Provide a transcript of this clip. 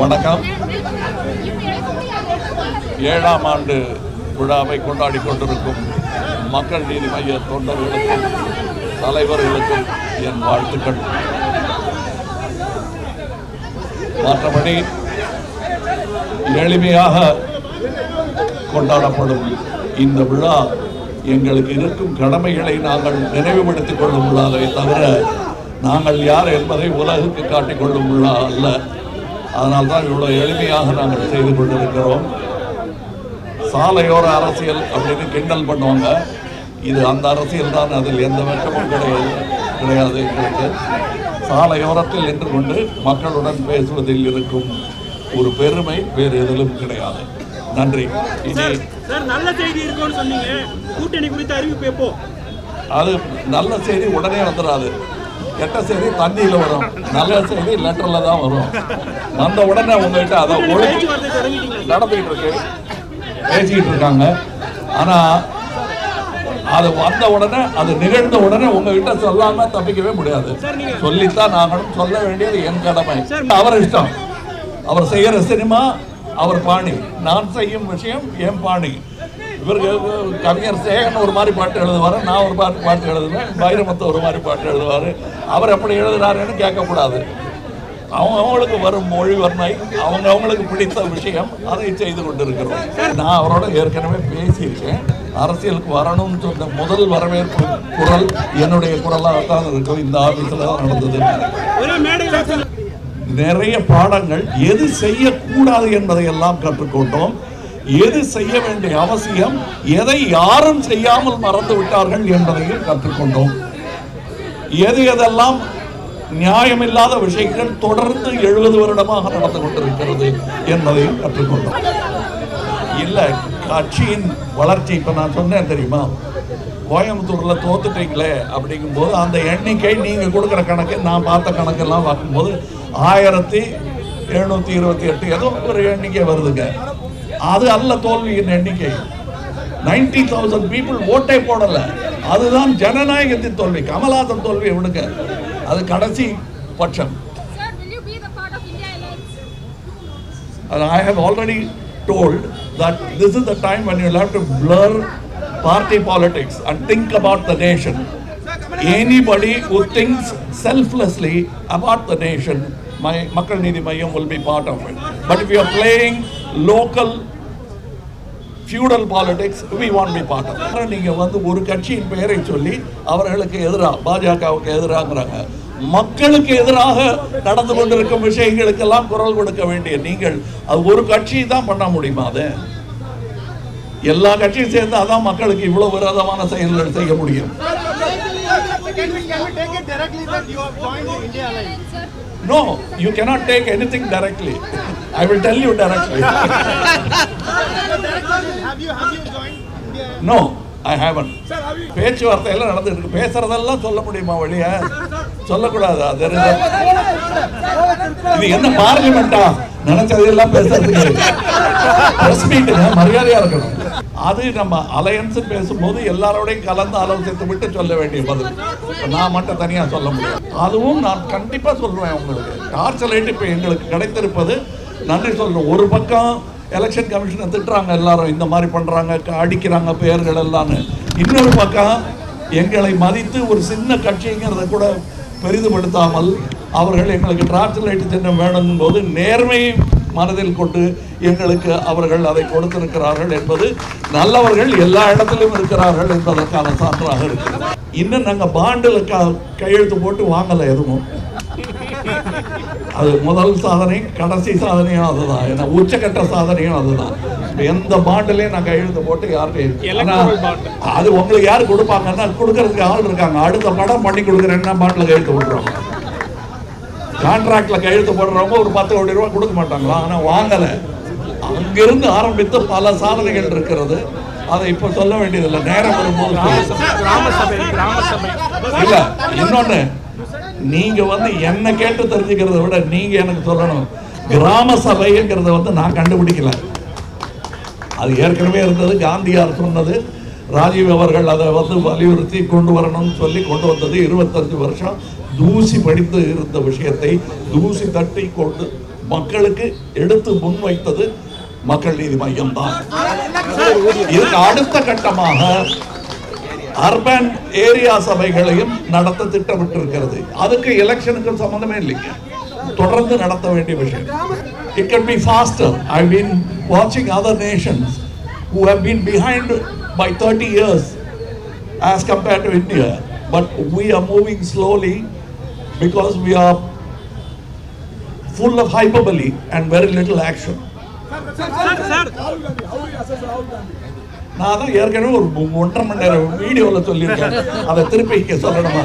வணக்கம். ஏழாம் ஆண்டு விழாவை கொண்டாடி கொண்டிருக்கும் மக்கள் நீதி மைய தொண்டர்களுக்கும் தலைவர்களுக்கும் என் வாழ்த்துக்கள். மற்றபடி எளிமையாக கொண்டாடப்படும் இந்த விழா எங்களுக்கு இருக்கும் கடமைகளை நாங்கள் நினைவுபடுத்திக் கொள்ளும் விழாவை தவிர நாங்கள் யார் என்பதை உலகுக்கு காட்டிக் கொள்ளும் விழா அல்ல. அதனால்தான் இவ்வளோ எளிமையாக நாங்கள் செய்து கொண்டிருக்கிறோம். சாலையோர அரசியல் அப்படின்னு கிண்டல் பண்ணுவாங்க. இது அந்த அரசியல் தான் அதில் எந்த வெட்கமும் கிடையாது கிடையாது எங்களுக்கு. சாலையோரத்தில் நின்று கொண்டு மக்களுடன் பேசுவதில் இருக்கும் ஒரு பெருமை வேறு எதிலும் கிடையாது. நன்றி. இனி நல்ல செய்தி இருக்கும்னு சொன்னீங்க. கூட்டணி குறித்த அறிவிப்பு எப்போ? அது நல்ல செய்தி உடனே வந்துடாது. கெட்ட செய்தி தண்ணியில் வரும். நல்ல செய்தி லெட்டரில் தான் வரும். வந்த உடனே உங்ககிட்ட அதை தொடங்கிட்டீங்களா நடந்துகிட்டு இருக்கு. பேசிக்கிட்டு இருக்காங்க. ஆனா அது வந்த உடனே அது நிகழ்ந்த உடனே உங்ககிட்ட சொல்லாம தப்பிக்கவே முடியாது. சொல்லித்தான் நாங்களும் சொல்ல வேண்டியது என் கடமை. அவர் இஷ்டம். அவர் செய்யற சினிமா அவர் பாணி. நான் செய்யும் விஷயம் என் பாணி. இவருக்கு கவிஞர் சேகன் ஒரு மாதிரி பாட்டு எழுதுவார் நான் ஒரு பாட்டு பாட்டு எழுதுவேன் பைரமத்தை ஒரு மாதிரி பாட்டு எழுதுவார். அவர் எப்படி எழுதுறாருன்னு கேட்கக்கூடாது. அவங்க அவங்களுக்கு வரும் மொழி வர்ணை அவங்க அவங்களுக்கு பிடித்த விஷயம் அதை செய்து கொண்டிருக்கிறோம். நான் அவரோட ஏற்கனவே பேசியிருக்கேன். அரசியலுக்கு வரணும்னு சொன்ன முதல் வரவேற்பு குரல் என்னுடைய குரலாக தான் இருக்கும் இந்த ஆபீஸில் தான் நடந்தது. நிறைய பாடங்கள் எது செய்யக்கூடாது என்பதை எல்லாம் கற்றுக்கொண்டோம். எது செய்ய வேண்டிய அவசியம் எதை யாரும் செய்யாமல் மறந்து விட்டார்கள் என்பதையும் கற்றுக்கொண்டோம். எது எதெல்லாம் நியாயமில்லாத விஷயங்கள் தொடர்ந்து எழுபது வருடமாக நடந்து கொண்டிருக்கிறது என்பதையும் கற்றுக்கொண்டோம். இல்லை கட்சியின் வளர்ச்சி இப்போ நான் சொன்னேன் தெரியுமா? கோயம்புத்தூரில் தோத்துட்டீங்களே அப்படிங்கும்போது அந்த எண்ணிக்கை நீங்கள் கொடுக்குற கணக்கு நான் பார்த்த கணக்கெல்லாம் பார்க்கும்போது ஆயிரத்தி எழுநூற்றி இருபத்தி எட்டு ஏதோ ஒரு எண்ணிக்கை வருதுங்க. அது அல்ல தோல்வியின் எண்ணிக்கை நைன்டி தௌசண்ட் பீப்புள் ஓட்டே போடல அதுதான் ஜனநாயகத்தின் தோல்வி கமலஹாசன் தோல்வியை விடுங்க அது கடைசி பட்சம் I have already told that this is the time when you'll have to blur party politics and think about the nation. Anybody who thinks selflessly about the nation, my Makkal Nidhi Mayam will be part of it. But if you are playing local feudal politics we want be part of நீங்கள் நீங்க வந்து ஒரு கட்சியின் பெயரை சொல்லி அவர்களுக்கு எதிராக பாஜகவுக்கு எதிராகிறாங்க மக்களுக்கு எதிராக நடந்து கொண்டிருக்கும் விஷயங்களுக்கெல்லாம் குரல் கொடுக்க வேண்டிய நீங்கள் அது ஒரு கட்சி தான் பண்ண முடியுமா அது? எல்லா கட்சியும் சேர்ந்து அதான் மக்களுக்கு இவ்வளவு விரோதமான செயல்கள் செய்ய முடியும். Can we, can we take it directly that you have joined India Alliance? No, you cannot take anything directly. I will tell you directly. Have you, have you joined India? No, I haven't. பேச்சுவார்த்தையெல்லாம் நடந்துட்டு இருக்கு பேசுறதெல்லாம் சொல்ல முடியுமா வெளிய சொல்லக்கூடாது அது இது என்ன பார்லிமெண்டா நினைச்சதெல்லாம் பேசுறதுக்கு பிரஸ் மீட்டுங்க மரியாதையா இருக்கணும். அது நம்ம அலையன்ஸ் பேசும்போது எல்லாரோடையும் கலந்து ஆலோசித்து விட்டு சொல்ல வேண்டிய பதில். நான் மட்டும் தனியா சொல்ல முடியும் அதுவும் நான் கண்டிப்பா சொல்லுவேன் உங்களுக்கு. டார்ச் லைட் இப்ப எங்களுக்கு கிடைத்திருப்பது நன்றி சொல்றேன் ஒரு பக்கம் எலெக்ஷன் கமிஷனை திட்டுறாங்க எல்லாரும் இந்த மாதிரி பண்றாங்க அடிக்கிறாங்க பெயர்கள் எல்லாம்னு. இன்னொரு பக்கம் எங்களை மதித்து ஒரு சின்ன கட்சிங்கிறத கூட பெரிதுபடுத்தாமல் அவர்கள் எங்களுக்கு டார்ச் லைட் சின்னம் வேணும் போது நேர்மையை மனதில் கொண்டு எங்களுக்கு அவர்கள் அதை கொடுத்திருக்கிறார்கள் என்பது நல்லவர்கள் எல்லா இடத்திலும் இருக்கிறார்கள் என்பதற்கான சான்றாக இருக்கு. இன்னும் நாங்கள் பாண்டில் க கையெழுத்து போட்டு வாங்கலை எதுவும். அது முதல் சாதனை கடைசி சாதனையும் அதுதான். ஏன்னா உச்சக்கட்ட சாதனையும் அதுதான். எந்த பாண்டிலையும் நான் கையெழுத்து போட்டு யார்கிட்டையும். அது உங்களுக்கு யார் கொடுப்பாங்கன்னா கொடுக்கறதுக்கு ஆள் இருக்காங்க. அடுத்த படம் பண்ணி கொடுக்குறேன்னா பாண்டில் கையெழுத்து போட்டுருவாங்க கான்ட்ராக்ட்ல கையெழுத்து போடுறவங்க ஒரு பத்து கோடி ரூபாய் கொடுக்க மாட்டாங்களா? ஆனா வாங்கல. அங்கிருந்து ஆரம்பித்து பல சாதனைகள் இருக்கிறது. அதை இப்ப சொல்ல வேண்டியதில்லை. நேரம் வரும்போது சொல்லுங்க. கிராம சபை கிராம சபை. இல்ல இன்னொன்னு நீங்க வந்து என்ன கேட்டு தெரிஞ்சுக்கிறத விட நீங்க எனக்கு சொல்லணும். கிராம சபைங்கிறத வந்து நான் கண்டுபிடிக்கல. அது ஏற்கனவே இருந்தது காந்தியார் சொன்னது. ராஜீவ் அவர்கள் அதை வந்து வலியுறுத்தி கொண்டு வரணும்னு சொல்லி கொண்டு வந்தது இருபத்தஞ்சு வருஷம். தூசி படித்து இருந்த விஷயத்தை தூசி தட்டி கொண்டு மக்களுக்கு எடுத்து முன்வைத்தது மக்கள் நீதி மையம் தான். அடுத்த கட்டமாக அர்பன் ஏரியா சபைகளையும் நடத்த திட்டமிட்டிருக்கிறது. அதுக்கு எலெக்ஷனுக்கு சம்பந்தமே இல்லைங்க தொடர்ந்து நடத்த வேண்டிய விஷயம். It can be faster I been வாட்சிங் other nations who have been behind by 30 years as compared to India. But we are moving slowly because we are full of hyperbole and very little action. நான் தான் ஏற்கனவே ஒரு ஒன்றரை மணி நேரம் வீடியோவில் சொல்லியிருக்கேன் அதை திருப்பி இங்கே சொல்லணுமா